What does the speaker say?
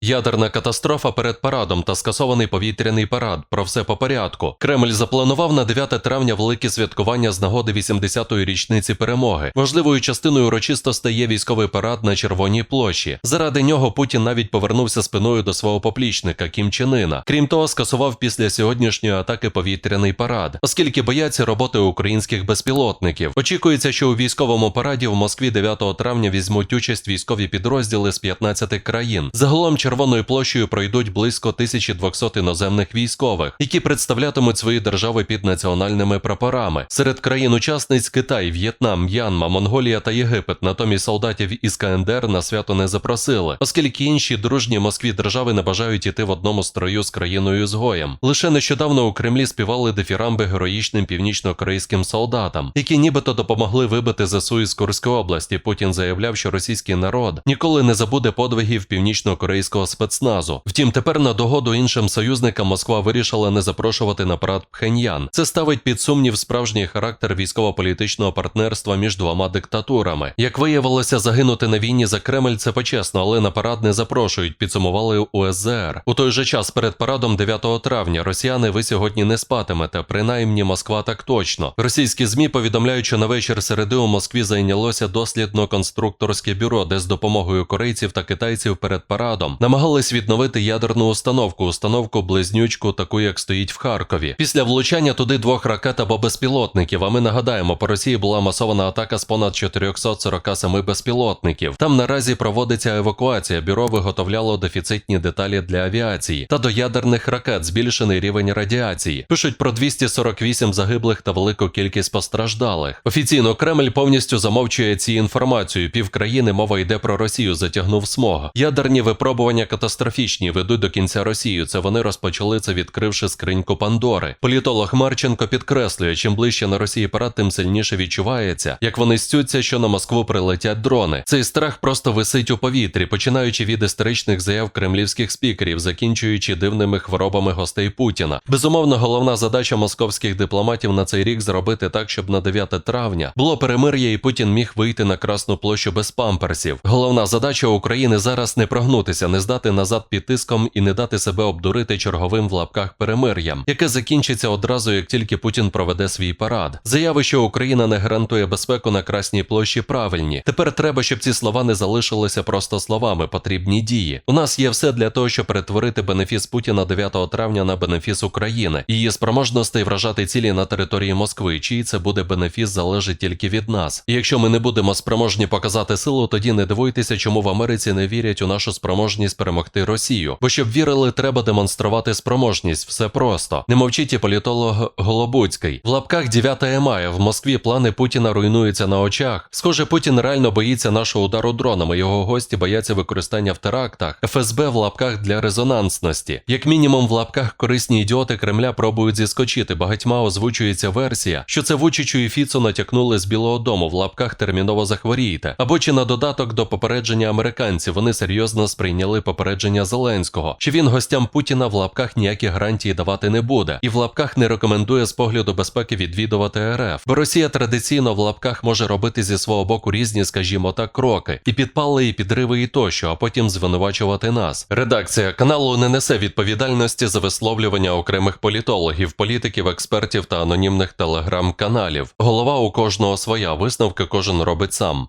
Ядерна катастрофа перед парадом та скасований повітряний парад. Про все по порядку. Кремль запланував на 9 травня велике святкування з нагоди 80-ї річниці перемоги. Важливою частиною урочисто стає військовий парад на Червоній площі. Заради нього Путін навіть повернувся спиною до свого поплічника Кім Чен Ына. Крім того, скасував після сьогоднішньої атаки повітряний парад, оскільки бояться роботи українських безпілотників. Очікується, що у військовому параді в Москві 9 травня візьмуть участь військові підрозділи з 15 країн. Загалом червоною площею пройдуть близько 1200 іноземних військових, які представлятимуть свої держави під національними прапорами. Серед країн-учасниць Китай, В'єтнам, М'янма, Монголія та Єгипет. Натомість солдатів із КНДР на свято не запросили, оскільки інші дружні Москві держави не бажають іти в одному строю з країною згоєм. Лише нещодавно у Кремлі співали дифірамби героїчним північно-корейським солдатам, які нібито допомогли вибити ЗСУ із Курської області. Путін заявляв, що російський народ ніколи не забуде подвигів північно-корейського спецназу. Втім, тепер на догоду іншим союзникам Москва вирішила не запрошувати на парад Пхеньян. Це ставить під сумнів справжній характер військово-політичного партнерства між двома диктатурами. Як виявилося, загинути на війні за Кремль це почесно, але на парад не запрошують. Підсумували у СЗР. У той же час перед парадом 9 травня росіяни ви сьогодні не спатимете. Принаймні Москва так точно. Російські змі повідомляють, що на вечір середи у Москві зайнялося дослідно-конструкторське бюро, де з допомогою корейців та китайців перед парадом намагались відновити ядерну установку, установку близнючку, таку як стоїть в Харкові. Після влучання туди двох ракет або безпілотників. А ми нагадаємо, по Росії була масована атака з понад 447 безпілотників. Там наразі проводиться евакуація. Бюро виготовляло дефіцитні деталі для авіації та до ядерних ракет збільшений рівень радіації. Пишуть про 248 загиблих та велику кількість постраждалих. Офіційно Кремль повністю замовчує ці інформацію. Півкраїни мова йде про Росію, затягнув смог. Ядерні випробування катастрофічні ведуть до кінця Росію. Це вони розпочали це, відкривши скриньку Пандори. Політолог Марченко підкреслює, чим ближче на Росії парад, тим сильніше відчувається, як вони стються, що на Москву прилетять дрони. Цей страх просто висить у повітрі, починаючи від історичних заяв кремлівських спікерів, закінчуючи дивними хворобами гостей Путіна. Безумовно, головна задача московських дипломатів на цей рік зробити так, щоб на 9 травня було перемир'я, і Путін міг вийти на Красну площу без памперсів. Головна задача України зараз не прогнутися, не здати назад під тиском і не дати себе обдурити черговим в лапках перемир'ям, яке закінчиться одразу, як тільки Путін проведе свій парад. Заяви, що Україна не гарантує безпеку на Красній площі, правильні. Тепер треба, щоб ці слова не залишилися просто словами, потрібні дії. У нас є все для того, щоб перетворити бенефіс Путіна 9 травня на бенефіс України, її спроможностей вражати цілі на території Москви. Чий це буде бенефіс, залежить тільки від нас. І якщо ми не будемо спроможні показати силу, тоді не дивуйтеся, чому в Америці не вірять у нашу спроможність перемогти Росію. Бо щоб вірили, треба демонструвати спроможність. Все просто. Не мовчить і політолог Голобуцький. В лапках 9 мая в Москві плани Путіна руйнуються на очах. Схоже, Путін реально боїться нашого удару дронами. Його гості бояться використання в терактах. ФСБ в лапках для резонансності. Як мінімум, в лапках корисні ідіоти Кремля пробують зіскочити. Багатьма озвучується версія, що це Вучичу і Фіцу натякнули з Білого Дому в лапках терміново захворієте. Або чи на додаток до попередження американців вони серйозно сприйняли попередження Зеленського, що він гостям Путіна в лапках ніякі гарантії давати не буде, і в лапках не рекомендує з погляду безпеки відвідувати РФ. Бо Росія традиційно в лапках може робити зі свого боку різні, скажімо так, кроки, і підпали, і підриви, і тощо, а потім звинувачувати нас. Редакція каналу не несе відповідальності за висловлювання окремих політологів, політиків, експертів та анонімних телеграм-каналів. Голова у кожного своя, висновки кожен робить сам.